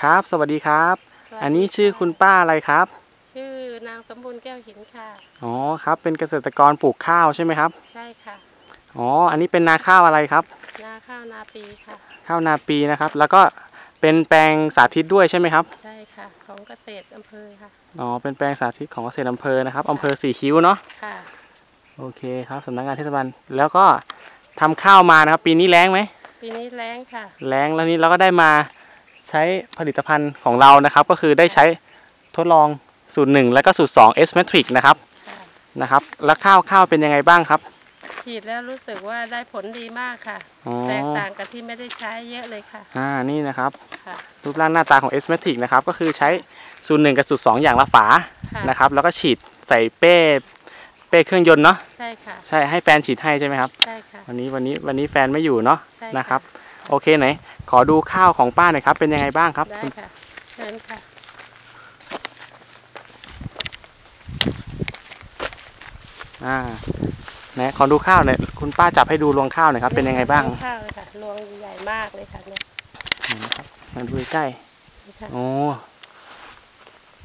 ครับ สวัสดีครับสวัสดีอันนี้ชื่อคุณป้าอะไรครับ ชื่อนางสมบูรณ์แก้วหินค่ะ อ๋อครับ เป็นเกษตรกรปลูกข้าวใช่ไหมครับ ใช่ค่ะ อ๋อ อันนี้เป็นนาข้าวอะไรครับ นาข้าวนาปีค่ะ ข้าวนาปีนะครับ แล้วก็เป็นแปลงสาธิตด้วยใช่ไหมครับ ใช่ค่ะ ของเกษตรอำเภอค่ะ อ๋อ เป็นแปลงสาธิตของเกษตรอำเภอนะครับอำเภอสี่คิ้วเนาะ ค่ะ โอเคครับสำนักงานเทศบาล แล้วก็ทำข้าวมานะครับ ปีนี้แล้งไหม ปีนี้แล้งค่ะแล้งแล้วนี้เราก็ได้มา ใช้ผลิตภัณฑ์ของเรานะครับ ก็คือได้ใช้ทดลองสูตรหนึ่งแล้วก็สูตรสอง S Matrix นะครับค่ะนะครับ แล้วข้าวข้าวเป็นยังไงบ้างครับ ฉีดแล้วรู้สึกว่าได้ผลดีมากค่ะ อ๋อ แตกต่างกับที่ไม่ได้ใช้เยอะเลยค่ะอ่านี่นะครับ ค่ะ รูปร่างหน้าตาของ S Matrix นะครับ ก็คือใช้สูตรหนึ่งกับสูตรสองอย่างละฝาค่ะ นะครับ แล้วก็ฉีดใส่เป้เป้เครื่องยนต์เนาะใช่ค่ะ ใช่ให้แฟนฉีดให้ใช่ไหมครับ ใช่ค่ะ วันนี้วันนี้วันนี้แฟนไม่อยู่เนาะใช่นะครับ โอเคไหน ขอดูข้าวของป้าหน่อยครับ เป็นยังไงบ้างครับ ได้คุณค่ะเชิญค่ะ อ่าไหนขอดูข้าวหน่อยคุณป้าจับให้ดูรวงข้าวหน่อยครับเป็นยังไงบ้างข้าวเลยค่ะรวงใหญ่มากเลยค่ะเนี่ยนี่นะครับมาดูใกล้นี่ค่ะๆโอ้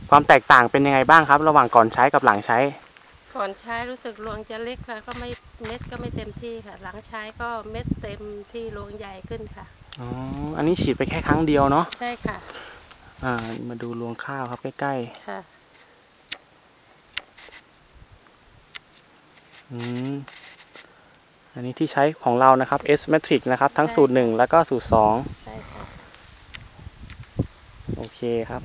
ความแตกต่างเป็นยังไงบ้างครับ ระหว่างก่อนใช้กับหลังใช้ ก่อนใช้รู้สึกรวงจะเล็กแล้วก็ไม่ เม็ดก็ไม่เต็มที่ค่ะ หลังใช้ก็เม็ดเต็มที่รวงใหญ่ขึ้นค่ะ อ๋อ อันนี้ฉีดไปแค่ครั้งเดียวเนาะ ใช่ค่ะ อ่า มาดูรวงข้าวครับใกล้ค่ะๆอืม อันนี้ที่ใช้ของเรานะครับ S Matrix นะครับ ทั้งสูตรหนึ่งแล้วก็สูตรสองใช่ค่ะ โอเคครับ